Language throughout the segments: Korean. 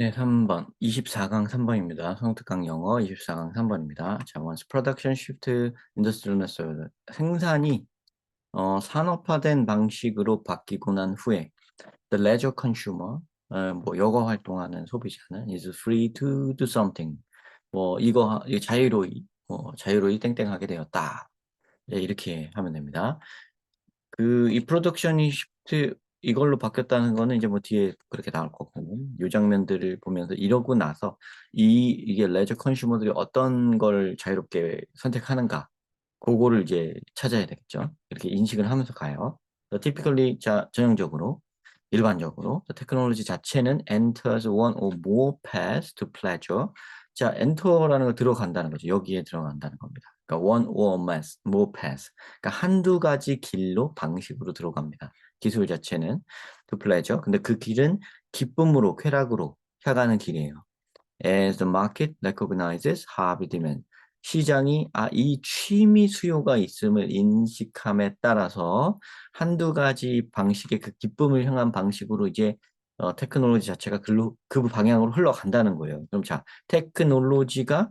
네, 3번. 24강 3번입니다. 성특강 영어 24강 3번입니다. 자, once production shift industrial method. 생산이 어, 산업화된 방식으로 바뀌고 난 후에 the leisure consumer 어, 뭐 여가 활동하는 소비자는 is free to do something. 뭐 이거 자유로이 뭐 자유로이 땡땡하게 되었다. 네, 이렇게 하면 됩니다. 그 이 프로덕션이 시프트 이걸로 바뀌었다는 거는 이제 뭐 뒤에 그렇게 나올 거거든요. 요 장면들을 보면서 이러고 나서 이 이게 레저 컨슈머들이 어떤 걸 자유롭게 선택하는가 그거를 이제 찾아야 되겠죠. 이렇게 인식을 하면서 가요. typically 자 전형적으로 일반적으로 테크놀로지 자체는 enters one or more paths to pleasure. 자, enter라는 걸 들어간다는 거죠. 여기에 들어간다는 겁니다. 그러니까 one or more paths. 그러니까 한두 가지 길로 방식으로 들어갑니다. 기술 자체는 to pleasure. 근데 그 길은 기쁨으로 쾌락으로 향하는 길이에요. As the market recognizes hobby demand. 시장이 아, 이 취미 수요가 있음을 인식함에 따라서 한두 가지 방식의 그 기쁨을 향한 방식으로 이제 어, 테크놀로지 자체가 글로, 그 방향으로 흘러간다는 거예요. 그럼 자, 테크놀로지가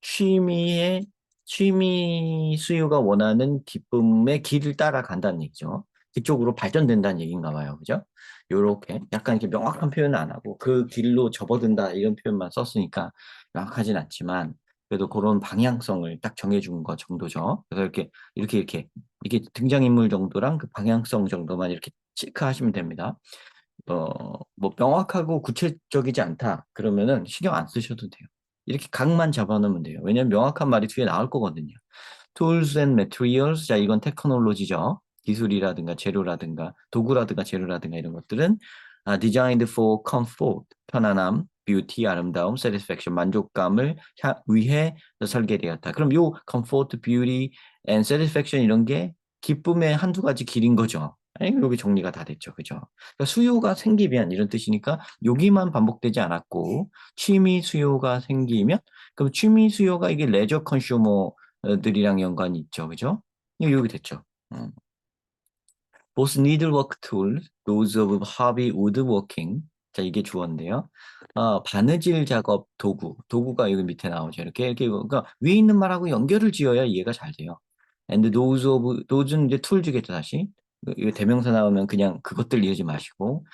취미의 취미 수요가 원하는 기쁨의 길을 따라간다는 얘기죠. 그쪽으로 발전된다는 얘기인가 봐요. 그죠? 요렇게 약간 이렇게 명확한 표현은 안 하고 그 길로 접어든다 이런 표현만 썼으니까 명확하진 않지만 그래도 그런 방향성을 딱 정해준 것 정도죠. 그래서 이렇게 이렇게 이렇게 이게 등장인물 정도랑 그 방향성 정도만 이렇게 체크하시면 됩니다. 어, 뭐 명확하고 구체적이지 않다 그러면은 신경 안 쓰셔도 돼요. 이렇게 각만 잡아놓으면 돼요. 왜냐면 명확한 말이 뒤에 나올 거거든요. Tools and materials, 자 이건 테크놀로지죠. 기술이라든가 재료라든가 도구라든가 재료라든가 이런 것들은 아, designed for comfort, 편안함, beauty, 아름다움, satisfaction, 만족감을 향- 위해 설계되었다. 그럼 요 comfort, beauty, and satisfaction 이런 게 기쁨의 한두 가지 길인 거죠. 아니, 여기 정리가 다 됐죠. 그죠? 그러니까 수요가 생기면 이런 뜻이니까 여기만 반복되지 않았고 취미 수요가 생기면 그럼 취미 수요가 이게 레저 컨슈머들이랑 연관이 있죠. 그죠? 여기 됐죠. 음. Both needlework tools, those of hobby woodworking. 자, 이게 주어인데요. 아, 바느질 작업 도구. 도구가 여기 밑에 나오죠. 이렇게, 이렇게, 그러니까 위에 있는 말하고 연결을 지어야 이해가 잘 돼요. And those of, those는 이제 툴 주겠죠, 다시. 이거 대명사 나오면 그냥 그것들 이러지 마시고.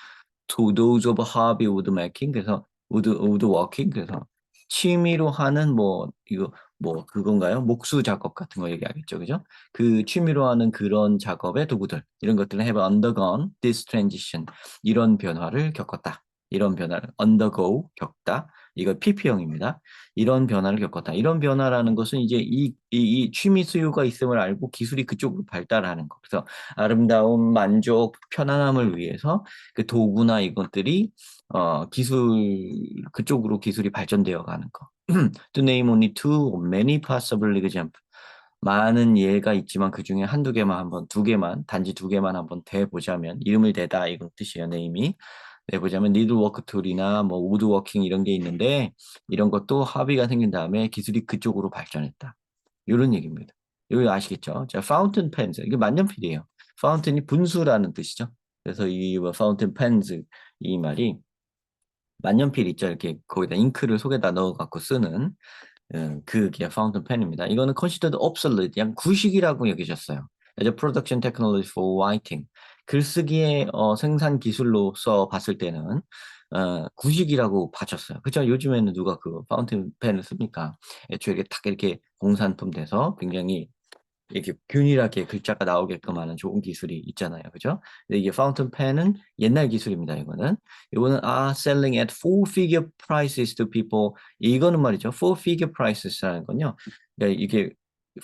To those of hobby woodmaking. 그래서 wood, woodworking. 그래서 취미로 하는 뭐, 이거, 뭐, 그건가요? 목수 작업 같은 거 얘기하겠죠. 그죠? 그 취미로 하는 그런 작업의 도구들 이런 것들은 have undergone this transition 이런 변화를 겪었다. 이런 변화를 undergo 겪다. 이거 PP형입니다. 이런 변화를 겪었다. 이런 변화라는 것은 이제 이, 이, 이 취미 수요가 있음을 알고 기술이 그쪽으로 발달하는 거. 그래서 아름다움, 만족, 편안함을 위해서 그 도구나 이것들이 어, 기술 그쪽으로 기술이 발전되어 가는 거. to name only two many possible examples. 많은 예가 있지만 그 중에 한두 개만 한번 두 개만 단지 두 개만 한번 대보자면 이름을 대다 이건 뜻이에요 네임이. 내보자면 니들워크 툴이나 뭐 우드 워킹 이런 게 있는데 이런 것도 합의가 생긴 다음에 기술이 그쪽으로 발전했다. 이런 얘기입니다. 여기 아시겠죠? 자 파운틴 펜즈 이게 만년필이에요. 파운틴이 분수라는 뜻이죠. 그래서 이 파운틴 펜즈 이 말이 만년필 있죠 이렇게 거기다 잉크를 속에다 넣어 갖고 쓰는 음, 그게 파운틴 펜입니다. 이거는 considered obsolete, 양 구식이라고 여기셨어요. as a production technology for writing. 글쓰기의 어, 생산 기술로서 봤을 때는 어, 구식이라고 봐줬어요. 그죠? 요즘에는 누가 그 파운틴 펜을 씁니까? 애초에 이게 딱 이렇게 공산품 돼서 굉장히 이렇게 균일하게 글자가 나오게끔 하는 좋은 기술이 있잖아요. 그죠? 근데 이게 파운틴 펜은 옛날 기술입니다. 이거는. 이거는 are selling at four figure prices to people. 이거는 말이죠. four figure prices라는 건요. 그러니까 이게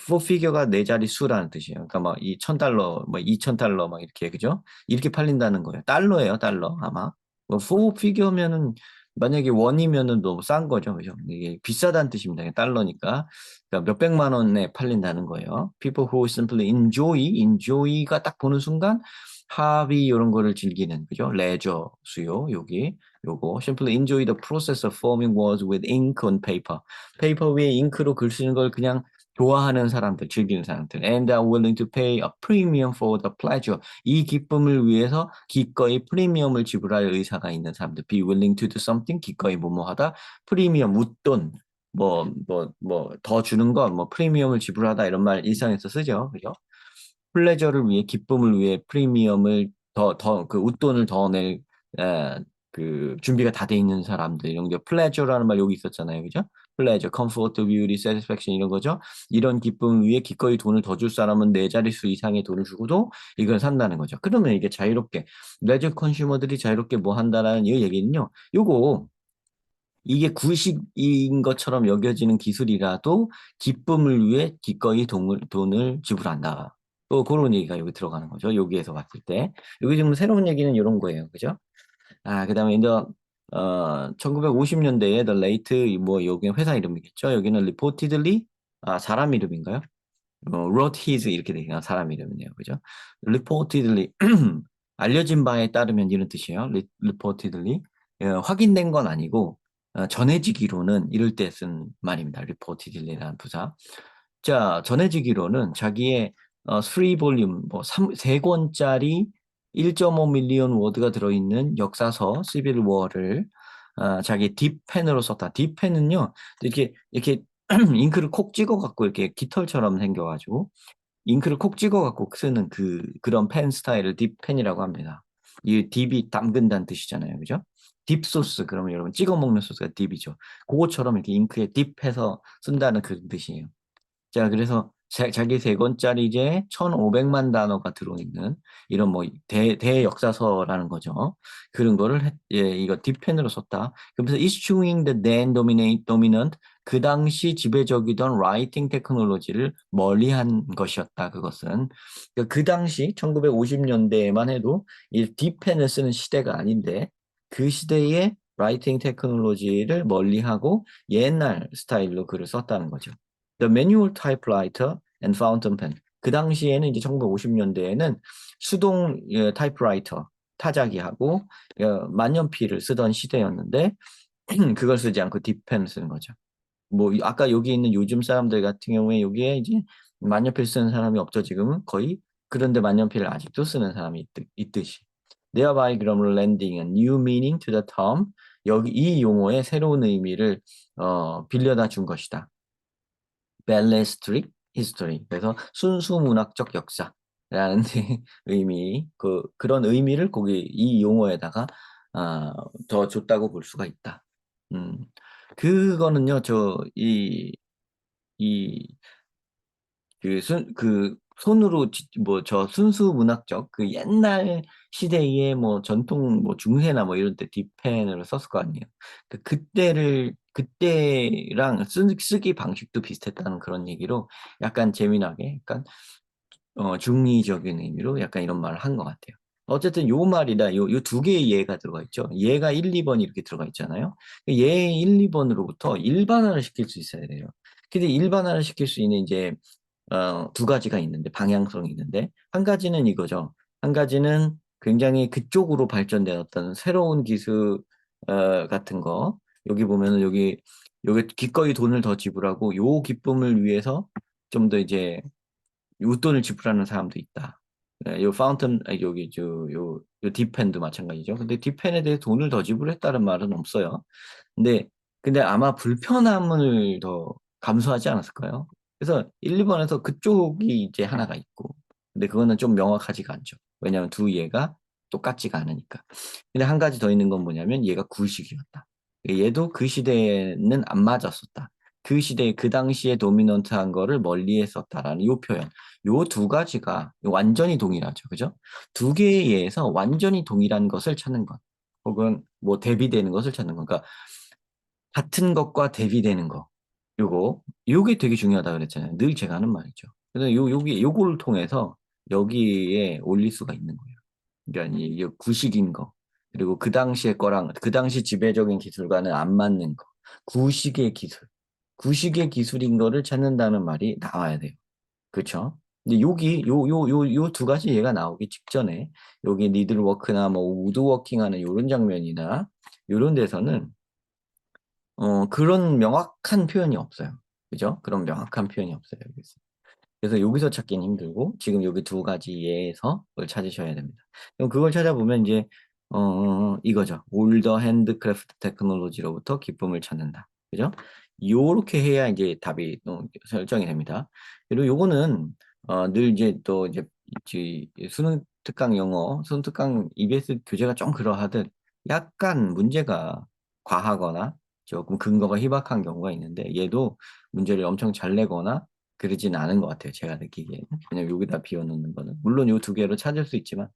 four figure가 네 자리 수라는 뜻이에요. 그러니까 막 이 천 달러, 뭐 이천 달러 막 이렇게 그죠? 이렇게 팔린다는 거예요. 달러예요, 달러 아마. 뭐 four figure면은 만약에 원이면은 너무 싼 거죠, 그죠? 이게 비싸다는 뜻입니다. 달러니까. 그러니까 몇백만 원에 팔린다는 거예요. People who simply enjoy, enjoy가 딱 보는 순간 합의 이런 거를 즐기는 그죠? 레저 수요 여기 요거 simply enjoy the process of forming words with ink on paper. 페이퍼 위에 잉크로 글 쓰는 걸 그냥 좋아하는 사람들, 즐기는 사람들. And are willing to pay a premium for the pleasure. 이 기쁨을 위해서 기꺼이 프리미엄을 지불할 의사가 있는 사람들. Be willing to do something. 기꺼이 뭐뭐하다. 프리미엄, 웃돈. 뭐, 뭐, 뭐, 더 주는 건, 뭐, 프리미엄을 지불하다. 이런 말 일상에서 쓰죠. 그죠? 플레저를 위해, 기쁨을 위해 프리미엄을 더, 더, 그 웃돈을 더 낼, 에, 그, 준비가 다 돼 있는 사람들. 이런 게 플레저라는 말 여기 있었잖아요. 그죠? 플레저, 컴포트, 뷰티, 세티스팩션 이런 거죠. 이런 기쁨 위에 기꺼이 돈을 더 줄 사람은 네 자릿수 이상의 돈을 주고도 이걸 산다는 거죠. 그러면 이게 자유롭게 레저 컨슈머들이 자유롭게 뭐 한다라는 이 얘기는요. 요거 이게 구식인 것처럼 여겨지는 기술이라도 기쁨을 위해 기꺼이 돈을, 돈을 지불한다. 또 그런 얘기가 여기 들어가는 거죠. 여기에서 봤을 때. 여기 지금 새로운 얘기는 이런 거예요. 그죠? 아, 그 다음에 이제 어, 1950년대에 The Late 뭐 여기 회사 이름이겠죠. 여기는 Reportedly 아 사람 이름인가요? 어, wrote his 이렇게 되니까 사람 이름이네요. 그죠? Reportedly 알려진 바에 따르면 이런 뜻이에요. Reportedly 어, 확인된 건 아니고 어, 전해지기로는 이럴 때 쓴 말입니다. Reportedly라는 부사. 자, 전해지기로는 자기의 어, 3볼륨 뭐 3, 3권짜리 1.5 밀리언 워드가 들어있는 역사서 시빌 워를 어, 자기 딥펜으로 썼다. 딥펜은요 이렇게 이렇게 잉크를 콕 찍어 갖고 이렇게 깃털처럼 생겨가지고 잉크를 콕 찍어 갖고 쓰는 그 그런 펜 스타일을 딥펜이라고 합니다. 이 딥이 담근다는 뜻이잖아요, 그죠? 딥 소스 그러면 여러분 찍어 먹는 소스가 딥이죠. 그거처럼 이렇게 잉크에 딥해서 쓴다는 그런 뜻이에요. 자, 그래서 자기 세 권짜리 이제 1,500만 단어가 들어있는 이런 뭐 대, 대역사서라는 거죠. 그런 거를 했, 예, 이거 딥펜으로 썼다. 그래서 eschewing the then dominate, dominant 그 당시 지배적이던 라이팅 테크놀로지를 멀리한 것이었다. 그것은 그, 그 당시 1950년대에만 해도 이 딥펜을 쓰는 시대가 아닌데 그 시대에 라이팅 테크놀로지를 멀리하고 옛날 스타일로 글을 썼다는 거죠. The manual typewriter and fountain pen. 그 당시에는 이제 1950년대에는 수동 예, 타이프라이터 타자기하고 예, 만년필을 쓰던 시대였는데 그걸 쓰지 않고 딥펜을 쓰는 거죠. 뭐 아까 여기 있는 요즘 사람들 같은 경우에 여기에 이제 만년필 쓰는 사람이 없죠 지금은 거의 그런데 만년필을 아직도 쓰는 사람이 있, 듯이 thereby 그럼 lending a new meaning to the term 여기 이 용어에 새로운 의미를 어, 빌려다 준 것이다. Ballistic history. 그래서 순수 문학적 역사라는 의미, 그, 그런 의미를 거기 이 용어에다가 아, 더 줬다고 볼 수가 있다. 음, 그거는요, 저, 이, 이, 그, 순, 그, 손으로 뭐 저 순수 문학적 그 옛날 시대의 뭐 전통 뭐 중세나 뭐 이런 때 딥펜으로 썼을 거 아니에요. 그 그때를 그때랑 쓰, 쓰기 방식도 비슷했다는 그런 얘기로 약간 재미나게 약간 어, 중의적인 의미로 약간 이런 말을 한 것 같아요. 어쨌든 요 말이다. 요, 요 두 개의 예가 들어가 있죠. 예가 1, 2번 이렇게 들어가 있잖아요. 예 1, 2번으로부터 일반화를 시킬 수 있어야 돼요. 근데 일반화를 시킬 수 있는 이제 어, 두 가지가 있는데 방향성이 있는데 한 가지는 이거죠. 한 가지는 굉장히 그쪽으로 발전된 어떤 새로운 기술 어, 같은 거 여기 보면은 여기 여기 기꺼이 돈을 더 지불하고 요 기쁨을 위해서 좀 더 이제 웃돈을 지불하는 사람도 있다. 네, 요 파운튼 여기 저요 요 딥펜도 마찬가지죠. 근데 딥펜에 대해 돈을 더 지불했다는 말은 없어요. 근데 근데 아마 불편함을 더 감수하지 않았을까요? 그래서 1, 2번에서 그쪽이 이제 하나가 있고 근데 그거는 좀 명확하지가 않죠. 왜냐하면 두 얘가 똑같지가 않으니까. 근데 한 가지 더 있는 건 뭐냐면 얘가 구식이었다. 얘도 그 시대에는 안 맞았었다. 그 시대에 그 당시에 도미넌트한 거를 멀리 했었다라는 이 표현. 요 두 가지가 완전히 동일하죠. 그죠? 두 개에 의해서 완전히 동일한 것을 찾는 것. 혹은 뭐 대비되는 것을 찾는 것. 그러니까 같은 것과 대비되는 거. 요거. 요게 되게 중요하다 그랬잖아요. 늘 제가 하는 말이죠. 그래서 요, 요기, 요거를 통해서 여기에 올릴 수가 있는 거예요. 그러니까 이 구식인 거. 그리고 그 당시의 거랑 그 당시 지배적인 기술과는 안 맞는 거. 구식의 기술. 구식의 기술인 거를 찾는다는 말이 나와야 돼요. 그렇죠? 근데 여기 요 요 요 요 두 가지 얘가 나오기 직전에 여기 니들 워크나 뭐 우드 워킹하는 이런 장면이나 이런 데서는 어 그런 명확한 표현이 없어요. 그죠? 그런 명확한 표현이 없어요. 여기서. 그래서 여기서 찾기는 힘들고 지금 여기 두 가지 예에서 그걸 찾으셔야 됩니다. 그럼 그걸 찾아보면 이제 어, 이거죠. 올더 핸드크래프트 테크놀로지로부터 기쁨을 찾는다. 그죠? 요렇게 해야 이제 답이 어, 설정이 됩니다. 그리고 요거는 어, 늘 이제 또 이제 수능 특강 영어, 수능 특강 EBS 교재가 좀 그러하듯 약간 문제가 과하거나 조금 근거가 희박한 경우가 있는데 얘도 문제를 엄청 잘 내거나 그러진 않은 것 같아요. 제가 느끼기에는. 그냥 여기다 비워놓는 거는. 물론 이 두 개로 찾을 수 있지만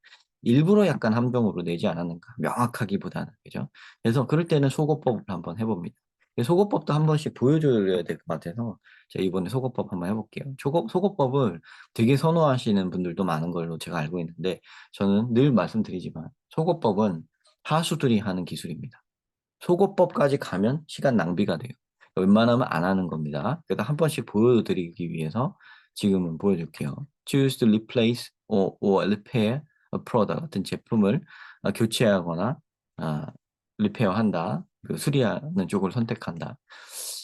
일부러 약간 함정으로 내지 않았는가. 명확하기보다는. 그죠? 그래서 그럴 때는 속어법을 한번 해봅니다. 속어법도 한 번씩 보여줘야 될 것 같아서 제가 이번에 속어법 한번 해볼게요. 속어, 속어법을 되게 선호하시는 분들도 많은 걸로 제가 알고 있는데 저는 늘 말씀드리지만 속어법은 하수들이 하는 기술입니다. 속어법까지 가면 시간 낭비가 돼요. 웬만하면 안 하는 겁니다. 그래서 한 번씩 보여드리기 위해서 지금은 보여줄게요. choose to replace or, or repair a product 같은 제품을 아, 교체하거나 아, 리페어한다. 그 수리하는 쪽을 선택한다.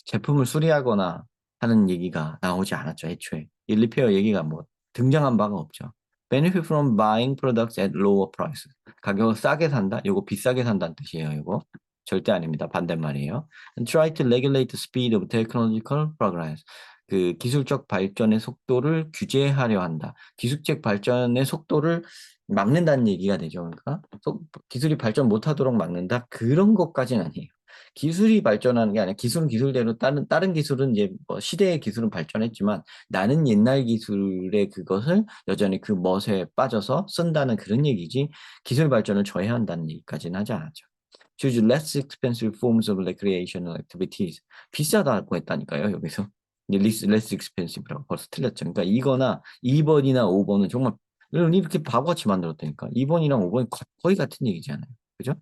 제품을 수리하거나 하는 얘기가 나오지 않았죠. 애초에. 이 리페어 얘기가 뭐 등장한 바가 없죠. benefit from buying products at lower price. 가격을 싸게 산다. 요거 비싸게 산다는 뜻이에요. 이거. 절대 아닙니다. 반대말이에요. And try to regulate the speed of technological progress. 그 기술적 발전의 속도를 규제하려 한다. 기술적 발전의 속도를 막는다는 얘기가 되죠. 그러니까 기술이 발전 못하도록 막는다. 그런 것까지는 아니에요. 기술이 발전하는 게 아니라 기술은 기술대로 다른 다른 기술은 이제 뭐 시대의 기술은 발전했지만 나는 옛날 기술의 그것을 여전히 그 멋에 빠져서 쓴다는 그런 얘기지 기술 발전을 저해한다는 얘기까지는 하지 않았죠. Choose less expensive forms of recreational activities. 비싸다고 했다니까요, 여기서. less, less expensive라고 벌써 틀렸죠. 그러니까 이거나 2번이나 5번은 정말 이렇게 바보같이 만들었다니까. 2번이랑 5번이 거의 같은 얘기잖아요. 그죠?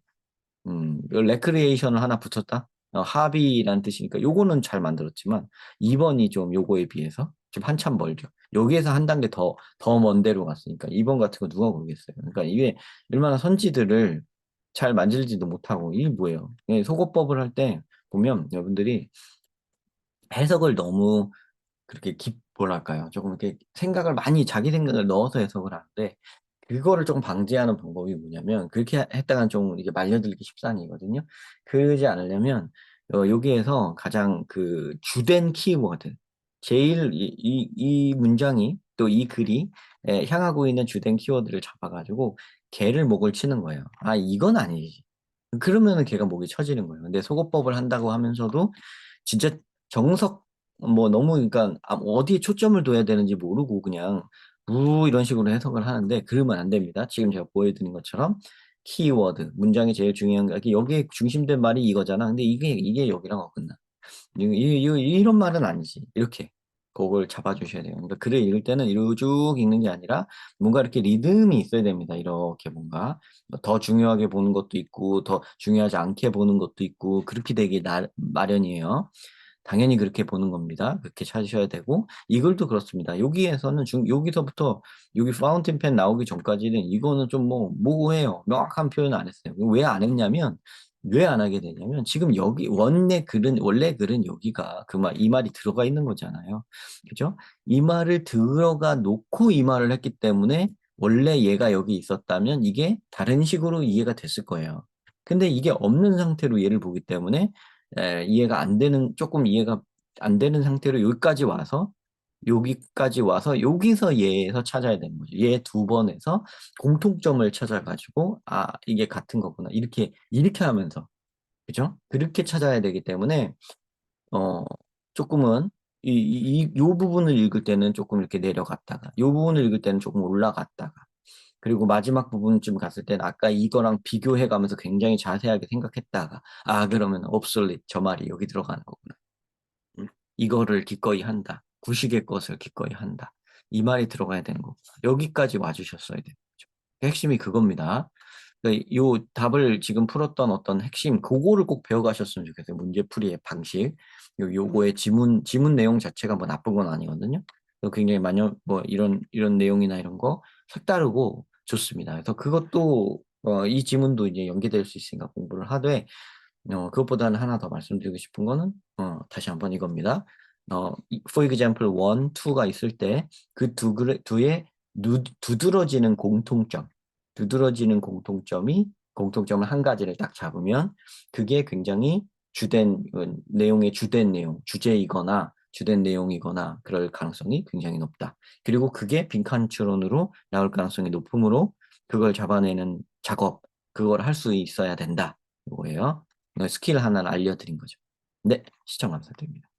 음, 레크리에이션을 하나 붙였다? 어, 합의란 뜻이니까 요거는 잘 만들었지만 2번이 좀 요거에 비해서 좀 한참 멀죠. 여기에서 한 단계 더, 더 먼 데로 갔으니까 2번 같은 거 누가 모르겠어요. 그러니까 이게 얼마나 선지들을 잘 만질지도 못하고 이게 뭐예요? 예, 속어법을 할 때 보면 여러분들이 해석을 너무 그렇게 깊 뭐랄까요? 조금 이렇게 생각을 많이 자기 생각을 넣어서 해석을 하는데 그거를 조금 방지하는 방법이 뭐냐면 그렇게 했다간 좀 이게 말려들기 십상이거든요. 그러지 않으려면 어, 여기에서 가장 그 주된 키워드 제일 이, 이, 이 문장이 또 이 글이 에, 향하고 있는 주된 키워드를 잡아가지고 개를 목을 치는 거예요. 아, 이건 아니지. 그러면은 걔가 목이 쳐지는 거예요. 근데 속어법을 한다고 하면서도 진짜 정석, 뭐 너무, 그러니까 아, 어디에 초점을 둬야 되는지 모르고 그냥 무 이런 식으로 해석을 하는데 그러면 안 됩니다. 지금 제가 보여드린 것처럼 키워드, 문장이 제일 중요한 게 여기에 중심된 말이 이거잖아. 근데 이게, 이게 여기랑 어긋나. 이, 이, 이, 이런 말은 아니지. 이렇게. 그걸 잡아주셔야 돼요. 그러니까 글을 읽을 때는 이러고 쭉 읽는 게 아니라 뭔가 이렇게 리듬이 있어야 됩니다. 이렇게 뭔가 더 중요하게 보는 것도 있고 더 중요하지 않게 보는 것도 있고 그렇게 되기 나, 마련이에요. 당연히 그렇게 보는 겁니다. 그렇게 찾으셔야 되고 이글도 그렇습니다. 여기에서는 중 여기서부터 여기 파운틴 펜 나오기 전까지는 이거는 좀 뭐 모호해요. 명확한 표현 안 했어요. 왜 안 했냐면 왜 안 하게 되냐면 지금 여기 원래 글은 원래 글은 여기가 그 말 이 말이 들어가 있는 거잖아요. 그죠? 이 말을 들어가 놓고 이 말을 했기 때문에 원래 얘가 여기 있었다면 이게 다른 식으로 이해가 됐을 거예요. 근데 이게 없는 상태로 얘를 보기 때문에 에, 이해가 안 되는 조금 이해가 안 되는 상태로 여기까지 와서 여기까지 와서 여기서 얘에서 찾아야 되는 거죠. 얘 두 번에서 공통점을 찾아가지고 아 이게 같은 거구나 이렇게 이렇게 하면서 그죠? 그렇게 찾아야 되기 때문에 어 조금은 이, 이, 이 부분을 읽을 때는 조금 이렇게 내려갔다가 이 부분을 읽을 때는 조금 올라갔다가 그리고 마지막 부분쯤 갔을 때는 아까 이거랑 비교해 가면서 굉장히 자세하게 생각했다가 아 그러면 obsolete 저 말이 여기 들어가는 거구나 음, 이거를 기꺼이 한다 구식의 것을 기꺼이 한다. 이 말이 들어가야 되는 거고 여기까지 와주셨어야 되는 거죠. 핵심이 그겁니다. 그러니까 요 답을 지금 풀었던 어떤 핵심 그거를 꼭 배워가셨으면 좋겠어요. 문제풀이의 방식. 요 요거의 지문 지문 내용 자체가 뭐 나쁜 건 아니거든요. 굉장히 많이 뭐 이런 이런 내용이나 이런 거 색다르고 좋습니다. 그래서 그것도 어, 이 지문도 이제 연계될 수 있으니까 공부를 하되 어, 그것보다는 하나 더 말씀드리고 싶은 거는 어, 다시 한번 이겁니다. 어, 이- for example, 1, 2가 있을 때 그 두 두의 누- 두드러지는 공통점, 두드러지는 공통점이 공통점을 한 가지를 딱 잡으면 그게 굉장히 주된 어, 내용의 주된 내용, 주제이거나 주된 내용이거나 그럴 가능성이 굉장히 높다. 그리고 그게 빈칸 추론으로 나올 가능성이 높으므로 그걸 잡아내는 작업, 그걸 할 수 있어야 된다. 이거예요. 스킬 하나를 알려드린 거죠. 네, 시청 감사드립니다.